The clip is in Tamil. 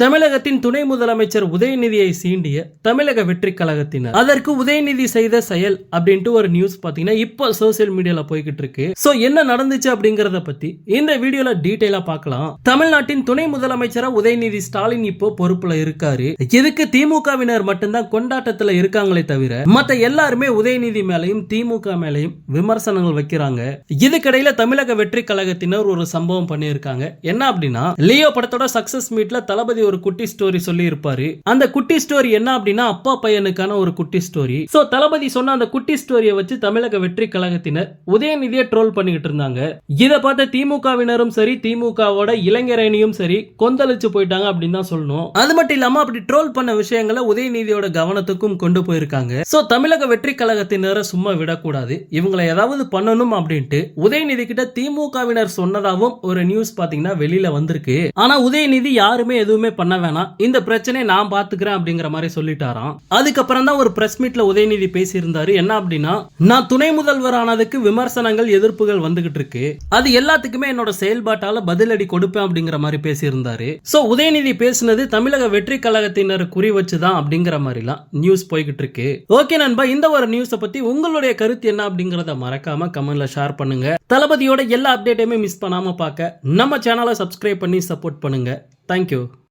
தமிழகத்தின் துணை முதலமைச்சர் உதயநிதியை சீண்டிய தமிழக வெற்றி கழகத்தினர். அதற்கு உதயநிதி செய்த செயல் அப்படின்ட்டு ஒரு நியூஸ் பாத்தீங்கன்னா இப்போ சோசியல் மீடியால போய்கிட்டு இருக்கு. சோ என்ன நடந்துச்சு அப்படிங்கறத பத்தி இந்த வீடியோல டீடைலா பார்க்கலாம் தமிழ்நாட்டின் துணை முதலமைச்சரா உதயநிதி ஸ்டாலின் இப்போ பொறுப்புல இருக்காரு. இதுக்கு திமுகவினர் மட்டும்தான் கொண்டாட்டத்துல இருக்காங்களே தவிர மத்த எல்லாருமே உதயநிதி மேலையும் திமுக மேலையும் விமர்சனங்கள் வைக்கிறாங்க. இதுக்கிடையில தமிழக வெற்றி கழகத்தினர் ஒரு சம்பவம் பண்ணியிருக்காங்க. என்ன அப்படின்னா லியோ படத்தோட சக்சஸ் மீட்ல தளபதி ஒரு குட்டி ஸ்டோரி சொல்லி இருப்பாரு அந்த குட்டி ஸ்டோரி என்ன அப்படின்னா அப்பா பையனுக்கான ஒரு குட்டி ஸ்டோரி சோ தளபதி சொன்ன அந்த குட்டி ஸ்டோரியை வச்சு தமிழக வெற்றி கழகத்தினர் உதயநிதியை ட்ரோல் பண்ணிக்கிட்டு இருந்தாங்க. இத பார்த்த திமுகவினரும் சரி திமுகவோட இளைஞரணியும் சரி கொந்தளிச்சு போயிட்டாங்க அப்படின்னு தான் சொல்லணும். அது மட்டும் இல்லாம அப்படி ட்ரோல் பண்ண விஷயங்களை உதயநிதியோட கவனத்துக்கும் கொண்டு போயிருக்காங்க. சோ தமிழக வெற்றி கழகத்தினரை சும்மா விடக்கூடாது. இவங்களை ஏதாவது பண்ணணும் அப்படின்ட்டு உதயநிதி கிட்ட திமுகவினர் சொன்னதாகவும் ஒரு நியூஸ் பாத்தீங்கன்னா வெளியில வந்திருக்கு. ஆனா உதயநிதி யாருமே எதுவுமே பண்ண வேணாம். இந்த பிரச்சனையை நான் பாத்துக்கிறேன் அப்படிங்கிற மாதிரி சொல்லிட்டாராம். அதுக்கப்புறம் தான் ஒரு பிரஸ் மீட்ல உதயநிதி பேசியிருந்தாரு. என்ன அப்படின்னா நான் துணை முதல்வர் ஆனதுக்கு விமர்சனங்கள் எதிர்ப்புகள் வந்துகிட்டு இருக்கு. அது எல்லாத்துக்குமே என்னோட செயல்பாட்டால பதிலடி கொடுப்பேன் அப்படிங்கிற மாதிரி பேசியிருந்தாரு. சோ உதயநிதி பேசினது தமிழக வெற்றி கழகத்தினர் குறி வச்சுதான் அப்படிங்கிற மாதிரிலாம் நியூஸ் போய்கிட்டு இருக்கு. ஓகே நண்பா இந்த ஒரு நியூஸை பத்தி உங்களுடைய கருத்து என்ன அப்படிங்கறத மறக்காம கமெண்ட்ல ஷேர் பண்ணுங்க. தளபதியோட எல்லா அப்டேட்டையுமே மிஸ் பண்ணாம பார்க்க நம்ம சேனலை சப்ஸ்கிரைப் பண்ணி சப்போர்ட் பண்ணுங்க. தேங்க்யூ